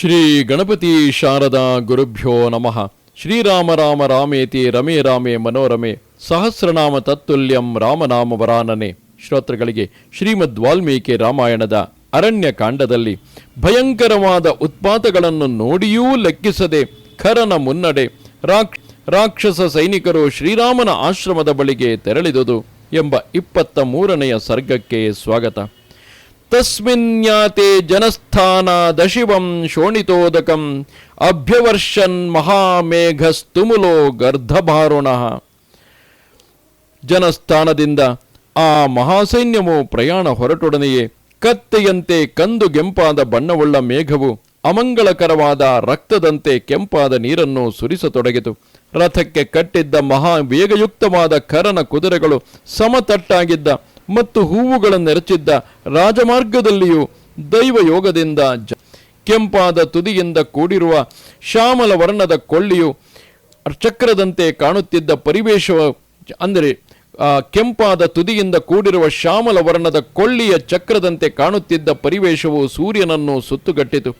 ಶ್ರೀ ಗಣಪತಿ ಶಾರದಾ ಗುರುಭ್ಯೋ ನಮಃ. ಶ್ರೀರಾಮ ರಾಮ ರಾಮೇತಿ ರಮೇ ರಾಮೇ ಮನೋರಮೆ ಸಹಸ್ರನಾಮ ತತ್ತುಲ್ಯಂ ರಾಮನಾಮ ವರಾನನೆ. ಶ್ರೋತೃಗಳಿಗೆ ಶ್ರೀಮದ್ ವಾಲ್ಮೀಕಿ ರಾಮಾಯಣದ ಅರಣ್ಯ ಕಾಂಡದಲ್ಲಿ ಭಯಂಕರವಾದ ಉತ್ಪಾತಗಳನ್ನು ನೋಡಿಯೂ ಲೆಕ್ಕಿಸದೆ ಖರನ ಮುನ್ನಡೆ ರಾಕ್ಷ ರಾಕ್ಷಸ ಸೈನಿಕರು ಶ್ರೀರಾಮನ ಆಶ್ರಮದ ಬಳಿಗೆ ತೆರಳಿದುದು ಎಂಬ ಇಪ್ಪತ್ತ ಮೂರನೆಯ ಸರ್ಗಕ್ಕೆ ಸ್ವಾಗತ. ತಸ್ಮಿನ್ಯಾತೆ ಜನಸ್ಥಾನ ದಶಿವಂ ಶೋಣಿತೋದಕಂ ಅಭ್ಯವರ್ಷನ್ ಮಹಾಮೇಘಸ್ತುಮುಲೋ ಗರ್ಧಭಾರುಣ ಜನಸ್ಥಾನದಿಂದ ಆ ಮಹಾಸೈನ್ಯವು ಪ್ರಯಾಣ ಹೊರಟೊಡನೆಯೇ ಕತ್ತೆಯಂತೆ ಕಂದು ಕೆಂಪಾದ ಬಣ್ಣವುಳ್ಳ ಮೇಘವು ಅಮಂಗಳಕರವಾದ ರಕ್ತದಂತೆ ಕೆಂಪಾದ ನೀರನ್ನು ಸುರಿಸತೊಡಗಿತು. ರಥಕ್ಕೆ ಕಟ್ಟಿದ್ದ ಮಹಾ ವೇಗಯುಕ್ತವಾದ ಕರನ ಕುದುರೆಗಳು ಸಮತಟ್ಟಾಗಿದ್ದ ಮತ್ತು ಹೂವುಗಳನ್ನೆರಚಿದ್ದ ರಾಜಮಾರ್ಗದಲ್ಲಿಯೂ ದೈವಯೋಗದಿಂದ ಕೆಂಪಾದ ತುದಿಯಿಂದ ಕೂಡಿರುವ ಶ್ಯಾಮಲ ವರ್ಣದ ಕೊಳ್ಳಿಯು ಚಕ್ರದಂತೆ ಕಾಣುತ್ತಿದ್ದ ಪರಿವೇಶ ಅಂದರೆ ಕೆಂಪಾದ ತುದಿಯಿಂದ ಕೂಡಿರುವ ಶ್ಯಾಮಲ ವರ್ಣದ ಕೊಳ್ಳಿಯ ಚಕ್ರದಂತೆ ಕಾಣುತ್ತಿದ್ದ ಪರಿವೇಶವು ಸೂರ್ಯನನ್ನು ಸುತ್ತುಗಟ್ಟಿತು.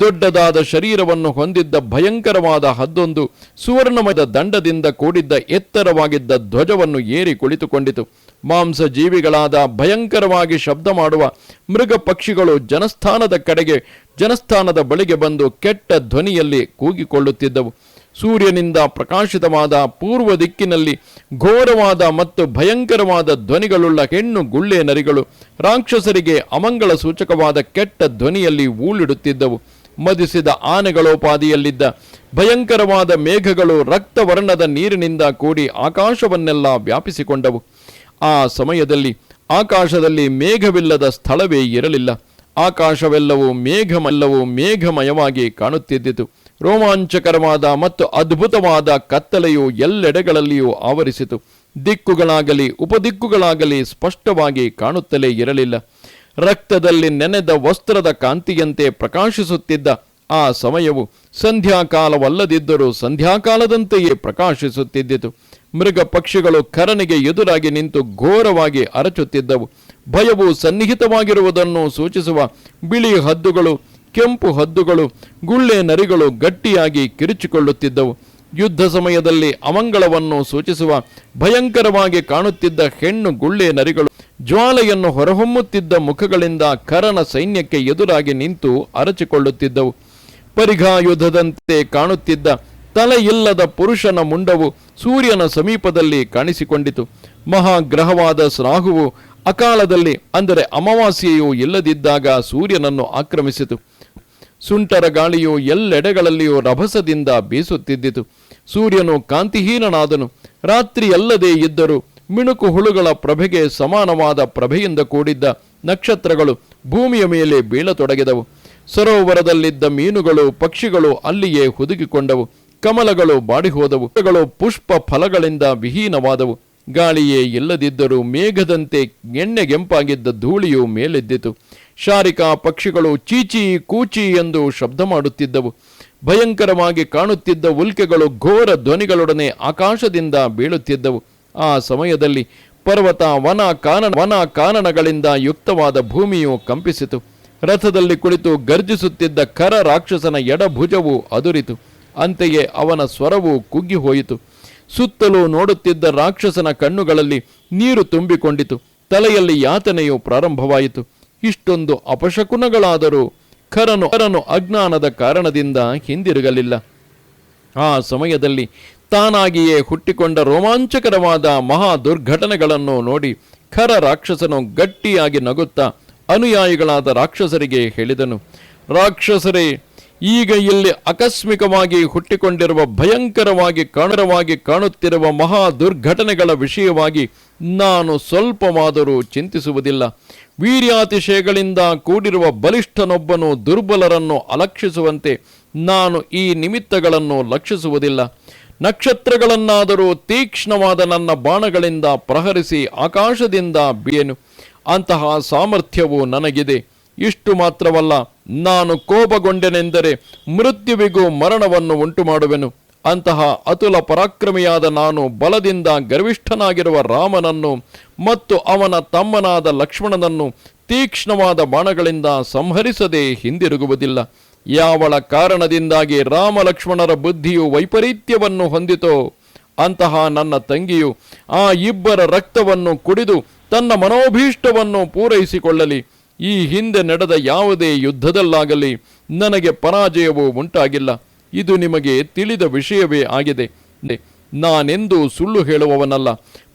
ದೊಡ್ಡದಾದ ಶರೀರವನ್ನು ಹೊಂದಿದ್ದ ಭಯಂಕರವಾದ ಹದ್ದೊಂದು ಸುವರ್ಣಮಯದ ದಂಡದಿಂದ ಕೂಡಿದ್ದ ಎತ್ತರವಾಗಿದ್ದ ಧ್ವಜವನ್ನು ಏರಿ ಕುಳಿತುಕೊಂಡಿತು. ಮಾಂಸ ಜೀವಿಗಳಾದ ಭಯಂಕರವಾಗಿ ಶಬ್ದ ಮಾಡುವ ಮೃಗ ಪಕ್ಷಿಗಳು ಜನಸ್ಥಾನದ ಕಡೆಗೆ, ಜನಸ್ಥಾನದ ಬಳಿಗೆ ಬಂದು ಕೆಟ್ಟ ಧ್ವನಿಯಲ್ಲಿ ಕೂಗಿಕೊಳ್ಳುತ್ತಿದ್ದವು. ಸೂರ್ಯನಿಂದ ಪ್ರಕಾಶಿತವಾದ ಪೂರ್ವ ದಿಕ್ಕಿನಲ್ಲಿ ಘೋರವಾದ ಮತ್ತು ಭಯಂಕರವಾದ ಧ್ವನಿಗಳುಳ್ಳ ಹೆಣ್ಣು ಗುಳ್ಳೆ ನರಿಗಳು ರಾಕ್ಷಸರಿಗೆ ಅಮಂಗಳ ಸೂಚಕವಾದ ಕೆಟ್ಟ ಧ್ವನಿಯಲ್ಲಿ ಊಳಿಡುತ್ತಿದ್ದವು. ಮದಿಸಿದ ಆನೆಗಳೋಪಾದಿಯಲ್ಲಿದ್ದ ಭಯಂಕರವಾದ ಮೇಘಗಳು ರಕ್ತವರ್ಣದ ನೀರಿನಿಂದ ಕೂಡಿ ಆಕಾಶವನ್ನೆಲ್ಲ ವ್ಯಾಪಿಸಿಕೊಂಡವು. ಆ ಸಮಯದಲ್ಲಿ ಆಕಾಶದಲ್ಲಿ ಮೇಘವಿಲ್ಲದ ಸ್ಥಳವೇ ಇರಲಿಲ್ಲ. ಆಕಾಶವೆಲ್ಲವೂ ಮೇಘಮಲ್ಲವೂ ಮೇಘಮಯವಾಗಿ ಕಾಣುತ್ತಿದ್ದಿತು. ರೋಮಾಂಚಕರವಾದ ಮತ್ತು ಅದ್ಭುತವಾದ ಕತ್ತಲೆಯು ಎಲ್ಲೆಡೆಗಳಲ್ಲಿಯೂ ಆವರಿಸಿತು. ದಿಕ್ಕುಗಳಾಗಲಿ ಉಪದಿಕ್ಕುಗಳಾಗಲಿ ಸ್ಪಷ್ಟವಾಗಿ ಕಾಣುತ್ತಲೇ ಇರಲಿಲ್ಲ. ರಕ್ತದಲ್ಲಿ ನೆನೆದ ವಸ್ತ್ರದ ಕಾಂತಿಯಂತೆ ಪ್ರಕಾಶಿಸುತ್ತಿದ್ದ ಆ ಸಮಯವು ಸಂಧ್ಯಾಕಾಲವಲ್ಲದಿದ್ದರೂ ಸಂಧ್ಯಾಕಾಲದಂತೆಯೇ ಪ್ರಕಾಶಿಸುತ್ತಿದ್ದಿತು. ಮೃಗ ಪಕ್ಷಿಗಳು ಕರನಿಗೆ ಎದುರಾಗಿ ನಿಂತು ಘೋರವಾಗಿ ಅರಚುತ್ತಿದ್ದವು. ಭಯವು ಸನ್ನಿಹಿತವಾಗಿರುವುದನ್ನು ಸೂಚಿಸುವ ಬಿಳಿ ಹದ್ದುಗಳು, ಕೆಂಪು ಹದ್ದುಗಳು, ಗುಳ್ಳೆ ನರಿಗಳು ಗಟ್ಟಿಯಾಗಿ ಕಿರುಚಿಕೊಳ್ಳುತ್ತಿದ್ದವು. ಯುದ್ಧ ಸಮಯದಲ್ಲಿ ಅಮಂಗಳವನ್ನು ಸೂಚಿಸುವ ಭಯಂಕರವಾಗಿ ಕಾಣುತ್ತಿದ್ದ ಹೆಣ್ಣು ಗುಳ್ಳೆ ನರಿಗಳು ಜ್ವಾಲೆಯನ್ನು ಹೊರಹೊಮ್ಮುತ್ತಿದ್ದ ಮುಖಗಳಿಂದ ಕರನ ಸೈನ್ಯಕ್ಕೆ ಎದುರಾಗಿ ನಿಂತು ಅರಚಿಕೊಳ್ಳುತ್ತಿದ್ದವು. ಪರಿಘಾಯುಧದಂತೆ ಕಾಣುತ್ತಿದ್ದ ತಲೆಯಿಲ್ಲದ ಪುರುಷನ ಮುಂಡವು ಸೂರ್ಯನ ಸಮೀಪದಲ್ಲಿ ಕಾಣಿಸಿಕೊಂಡಿತು. ಮಹಾಗ್ರಹವಾದ ಸ್ರಾಹುವು ಅಕಾಲದಲ್ಲಿ, ಅಂದರೆ ಅಮಾವಾಸ್ಯೆಯು ಇಲ್ಲದಿದ್ದಾಗ ಸೂರ್ಯನನ್ನು ಆಕ್ರಮಿಸಿತು. ಸುಂಟರ ಗಾಳಿಯು ಎಲ್ಲೆಡೆಗಳಲ್ಲಿಯೂ ರಭಸದಿಂದ ಬೀಸುತ್ತಿದ್ದಿತು. ಸೂರ್ಯನು ಕಾಂತಿಹೀನನಾದನು. ರಾತ್ರಿಯಲ್ಲದೇ ಇದ್ದರೂ ಮಿಣುಕು ಹುಳುಗಳ ಪ್ರಭೆಗೆ ಸಮಾನವಾದ ಪ್ರಭೆಯಿಂದ ಕೂಡಿದ್ದ ನಕ್ಷತ್ರಗಳು ಭೂಮಿಯ ಮೇಲೆ ಬೀಳತೊಡಗಿದವು. ಸರೋವರದಲ್ಲಿದ್ದ ಮೀನುಗಳು, ಪಕ್ಷಿಗಳು ಅಲ್ಲಿಯೇ ಹುದುಗಿಕೊಂಡವು. ಕಮಲಗಳು ಬಾಡಿಹೋದವು. ಪುಷ್ಪ ಫಲಗಳಿಂದ ವಿಹೀನವಾದವು. ಗಾಳಿಯೇ ಇಲ್ಲದಿದ್ದರೂ ಮೇಘದಂತೆ ಎಣ್ಣೆಗೆಂಪಾಗಿದ್ದ ಧೂಳಿಯು ಮೇಲೆದ್ದಿತು. ಶಾರಿಕಾ ಪಕ್ಷಿಗಳು ಚೀಚಿ ಕೂಚಿ ಎಂದು ಶಬ್ದ ಮಾಡುತ್ತಿದ್ದವು. ಭಯಂಕರವಾಗಿ ಕಾಣುತ್ತಿದ್ದ ಉಲ್ಕೆಗಳು ಘೋರ ಧ್ವನಿಗಳೊಡನೆ ಆಕಾಶದಿಂದ ಬೀಳುತ್ತಿದ್ದವು. ಆ ಸಮಯದಲ್ಲಿ ಪರ್ವತ ವನ ಕಾನನ ವನ ಕಾನನಗಳಿಂದ ಯುಕ್ತವಾದ ಭೂಮಿಯು ಕಂಪಿಸಿತು. ರಥದಲ್ಲಿ ಕುಳಿತು ಗರ್ಜಿಸುತ್ತಿದ್ದ ಕರ ರಾಕ್ಷಸನ ಎಡಭುಜವು ಅದುರಿತು. ಅಂತೆಯೇ ಅವನ ಸ್ವರವು ಕುಗ್ಗಿ ಹೋಯಿತು ಸುತ್ತಲೂ ನೋಡುತ್ತಿದ್ದ ರಾಕ್ಷಸನ ಕಣ್ಣುಗಳಲ್ಲಿ ನೀರು ತುಂಬಿಕೊಂಡಿತು. ತಲೆಯಲ್ಲಿ ಯಾತನೆಯು ಪ್ರಾರಂಭವಾಯಿತು. ಇಷ್ಟೊಂದು ಅಪಶಕುನಗಳಾದರೂ ಖರನು ಖರನು ಅಜ್ಞಾನದ ಕಾರಣದಿಂದ ಹಿಂದಿರುಗಲಿಲ್ಲ. ಆ ಸಮಯದಲ್ಲಿ ತಾನಾಗಿಯೇ ಹುಟ್ಟಿಕೊಂಡ ರೋಮಾಂಚಕರವಾದ ಮಹಾ ದುರ್ಘಟನೆಗಳನ್ನು ನೋಡಿ ಖರ ರಾಕ್ಷಸನು ಗಟ್ಟಿಯಾಗಿ ನಗುತ್ತಾ ಅನುಯಾಯಿಗಳಾದ ರಾಕ್ಷಸರಿಗೆ ಹೇಳಿದನು, ರಾಕ್ಷಸರೇ, ಈಗ ಇಲ್ಲಿ ಆಕಸ್ಮಿಕವಾಗಿ ಹುಟ್ಟಿಕೊಂಡಿರುವ ಭಯಂಕರವಾಗಿ ಕಾಣರವಾಗಿ ಕಾಣುತ್ತಿರುವ ಮಹಾ ದುರ್ಘಟನೆಗಳ ವಿಷಯವಾಗಿ ನಾನು ಸ್ವಲ್ಪವಾದರೂ ಚಿಂತಿಸುವುದಿಲ್ಲ. ವೀರ್ಯಾತಿಶಯಗಳಿಂದ ಕೂಡಿರುವ ಬಲಿಷ್ಠನೊಬ್ಬನು ದುರ್ಬಲರನ್ನು ಅಲಕ್ಷಿಸುವಂತೆ ನಾನು ಈ ನಿಮಿತ್ತಗಳನ್ನು ಲಕ್ಷಿಸುವುದಿಲ್ಲ. ನಕ್ಷತ್ರಗಳನ್ನಾದರೂ ತೀಕ್ಷ್ಣವಾದ ನನ್ನ ಬಾಣಗಳಿಂದ ಪ್ರಹರಿಸಿ ಆಕಾಶದಿಂದ ಬಿಯನು. ಅಂತಹ ಸಾಮರ್ಥ್ಯವು ನನಗಿದೆ. ಇಷ್ಟು ಮಾತ್ರವಲ್ಲ, ನಾನು ಕೋಪಗೊಂಡೆನೆಂದರೆ ಮೃತ್ಯುವಿಗೂ ಮರಣವನ್ನು ಉಂಟು ಮಾಡುವೆನು ಅಂತಹ ಅತುಲ ಪರಾಕ್ರಮಿಯಾದ ನಾನು ಬಲದಿಂದ ಗರ್ವಿಷ್ಠನಾಗಿರುವ ರಾಮನನ್ನು ಮತ್ತು ಅವನ ತಮ್ಮನಾದ ಲಕ್ಷ್ಮಣನನ್ನು ತೀಕ್ಷ್ಣವಾದ ಬಾಣಗಳಿಂದ ಸಂಹರಿಸದೆ ಹಿಂದಿರುಗುವುದಿಲ್ಲ. ಯಾವಳ ಕಾರಣದಿಂದಾಗಿ ರಾಮಲಕ್ಷ್ಮಣರ ಬುದ್ಧಿಯು ವೈಪರೀತ್ಯವನ್ನು ಹೊಂದಿತೋ, ಅಂತಹ ನನ್ನ ತಂಗಿಯು ಆ ಇಬ್ಬರ ರಕ್ತವನ್ನು ಕುಡಿದು ತನ್ನ ಮನೋಭೀಷ್ಟವನ್ನು ಪೂರೈಸಿಕೊಳ್ಳಲಿ. ಈ ಹಿಂದೆ ನಡೆದ ಯಾವುದೇ ಯುದ್ಧದಲ್ಲಾಗಲಿ ನನಗೆ ಪರಾಜಯವು ಉಂಟಾಗಿಲ್ಲ. ಇದು ನಿಮಗೆ ತಿಳಿದ ವಿಷಯವೇ ಆಗಿದೆ. ನಾನೆಂದು ಸುಳ್ಳು ಹೇಳುವವನಲ್ಲ.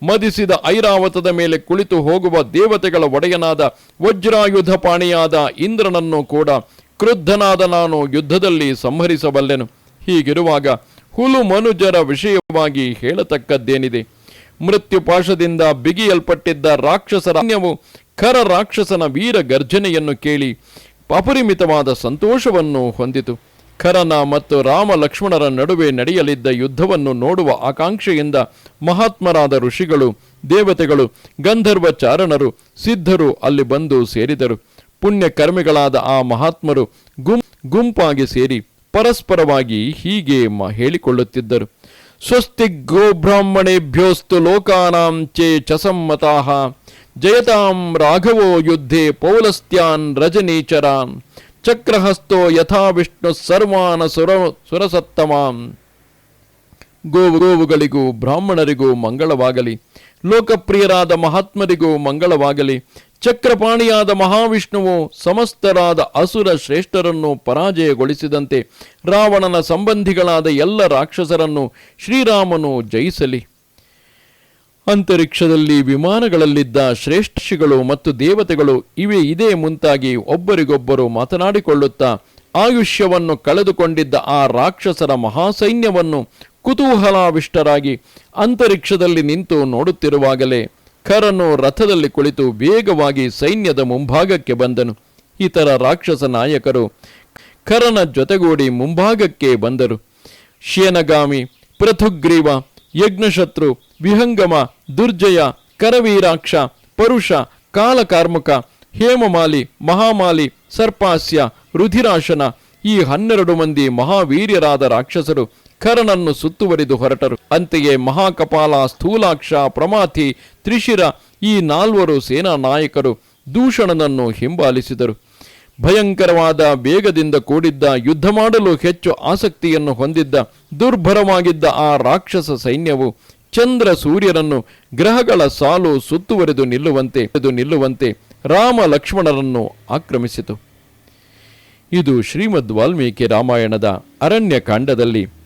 ಮದಿಸಿದ ಐರಾವತದ ಮೇಲೆ ಕುಳಿತು ಹೋಗುವ ದೇವತೆಗಳ ಒಡೆಯನಾದ ವಜ್ರಾಯುಧ ಪಾಣಿಯಾದ ಇಂದ್ರನನ್ನು ಕೂಡ ಕ್ರುದ್ಧನಾದ ನಾನು ಯುದ್ಧದಲ್ಲಿ ಸಂಹರಿಸಬಲ್ಲೆನು. ಹೀಗಿರುವಾಗ ಹುಲು ಮನುಜರ ವಿಷಯವಾಗಿ ಹೇಳತಕ್ಕದ್ದೇನಿದೆ. ಮೃತ್ಯುಪಾಶದಿಂದ ಬಿಗಿಯಲ್ಪಟ್ಟಿದ್ದ ರಾಕ್ಷಸರ ಅನ್ಯವು ಖರ ರಾಕ್ಷಸನ ವೀರ ಗರ್ಜನೆಯನ್ನು ಕೇಳಿ ಅಪರಿಮಿತವಾದ ಸಂತೋಷವನ್ನು ಹೊಂದಿತು. ಖರನ ಮತ್ತು ರಾಮ ಲಕ್ಷ್ಮಣರ ನಡುವೆ ನಡೆಯಲಿದ್ದ ಯುದ್ಧವನ್ನು ನೋಡುವ ಆಕಾಂಕ್ಷೆಯಿಂದ ಮಹಾತ್ಮರಾದ ಋಷಿಗಳು, ದೇವತೆಗಳು ಗಂಧರ್ವ ಚಾರಣರು ಸಿದ್ಧರು ಅಲ್ಲಿ ಬಂದು ಸೇರಿದರು. ಪುಣ್ಯ ಕರ್ಮಿಗಳಾದ ಆ ಮಹಾತ್ಮರು ಗುಂ, ಗುಂಪಾಗಿ ಸೇರಿ ಪರಸ್ಪರವಾಗಿ ಹೀಗೆ ಹೇಳಿಕೊಳ್ಳುತ್ತಿದ್ದರು. ಸ್ವಸ್ತಿ ಗೋಬ್ರಾಹ್ಮಣೇಭ್ಯೋಸ್ತು ಲೋಕಾನಾಂ ಚೇ ಚಸಮ್ಮತಾಹ ಜಯತಾಂ ರಾಘವೋ ಯುದ್ಧೆ ಪೌಲಸ್ತ್ಯಾನ್ ರಜನೀಚರಾನ್ ಚಕ್ರಹಸ್ತೋ ಯಥಾ ವಿಷ್ಣು ಸರ್ವಾನ ಸುರ, ಸುರಸತ್ತಮಾಂ. ಗೋವು, ಗೋವುಗಳಿಗೂ ಬ್ರಾಹ್ಮಣರಿಗೂ ಮಂಗಳವಾಗಲಿ. ಲೋಕಪ್ರಿಯರಾದ ಮಹಾತ್ಮರಿಗೂ ಮಂಗಳವಾಗಲಿ. ಚಕ್ರಪಾಣಿಯಾದ ಮಹಾವಿಷ್ಣುವು ಸಮಸ್ತರಾದ ಅಸುರ ಶ್ರೇಷ್ಠರನ್ನು ಪರಾಜಯಗೊಳಿಸಿದಂತೆ ರಾವಣನ ಸಂಬಂಧಿಗಳಾದ ಎಲ್ಲ ರಾಕ್ಷಸರನ್ನು ಶ್ರೀರಾಮನು ಜಯಿಸಲಿ. ಅಂತರಿಕ್ಷದಲ್ಲಿ ವಿಮಾನಗಳಲ್ಲಿದ್ದ ಶ್ರೇಷ್ಠಿಗಳು ಮತ್ತು ದೇವತೆಗಳು ಇವೆ ಇದೇ ಮುಂತಾಗಿ ಒಬ್ಬರಿಗೊಬ್ಬರು ಮಾತನಾಡಿಕೊಳ್ಳುತ್ತಾ ಆಯುಷ್ಯವನ್ನು ಕಳೆದುಕೊಂಡಿದ್ದ ಆ ರಾಕ್ಷಸರ ಮಹಾಸೈನ್ಯವನ್ನು ಕುತೂಹಲಾವಿಷ್ಟರಾಗಿ ಅಂತರಿಕ್ಷದಲ್ಲಿ ನಿಂತು ನೋಡುತ್ತಿರುವಾಗಲೇ ಖರನು ರಥದಲ್ಲಿ ಕುಳಿತು ವೇಗವಾಗಿ ಸೈನ್ಯದ ಮುಂಭಾಗಕ್ಕೆ ಬಂದನು. ಇತರ ರಾಕ್ಷಸ ನಾಯಕರು ಖರನ ಜೊತೆಗೂಡಿ ಮುಂಭಾಗಕ್ಕೆ ಬಂದರು. ಶೇನಗಾಮಿ, ಪೃಥುಗ್ರೀವ, ಯಜ್ಞಶತ್ರು, ವಿಹಂಗಮ, ದುರ್ಜಯ, ಕರವೀರಾಕ್ಷ, ಪರುಷ, ಕಾಲಕಾರ್ಮುಕ, ಹೇಮಮಾಲಿ, ಮಹಾಮಾಲಿ, ಸರ್ಪಾಸ್ಯ, ರುಧಿರಾಶನ ಈ ಹನ್ನೆರಡು ಮಂದಿ ಮಹಾವೀರ್ಯರಾದ ರಾಕ್ಷಸರು ಖರನನ್ನು ಸುತ್ತುವರಿದು ಹೊರಟರು. ಅಂತೆಯೇ ಮಹಾಕಪಾಲ ಸ್ಥೂಲಾಕ್ಷ ಪ್ರಮಾಥಿ ತ್ರಿಶಿರ ಈ ನಾಲ್ವರು ಸೇನಾ ನಾಯಕರು ದೂಷಣನನ್ನು ಹಿಂಬಾಲಿಸಿದರು. ಭಯಂಕರವಾದ ವೇಗದಿಂದ ಕೂಡಿದ್ದ ಯುದ್ಧ ಮಾಡಲು ಹೆಚ್ಚು ಆಸಕ್ತಿಯನ್ನು ಹೊಂದಿದ್ದ ದುರ್ಭರವಾಗಿದ್ದ ಆ ರಾಕ್ಷಸ ಸೈನ್ಯವು ಚಂದ್ರ ಸೂರ್ಯರನ್ನು ಗ್ರಹಗಳ ಸಾಲು ಸುತ್ತುವರೆದು ನಿಲ್ಲುವಂತೆ ನಿಲ್ಲುವಂತೆ ರಾಮ ಲಕ್ಷ್ಮಣರನ್ನು ಆಕ್ರಮಿಸಿತು. ಇದು ಶ್ರೀಮದ್ ವಾಲ್ಮೀಕಿ ರಾಮಾಯಣದ ಅರಣ್ಯಕಾಂಡದಲ್ಲಿ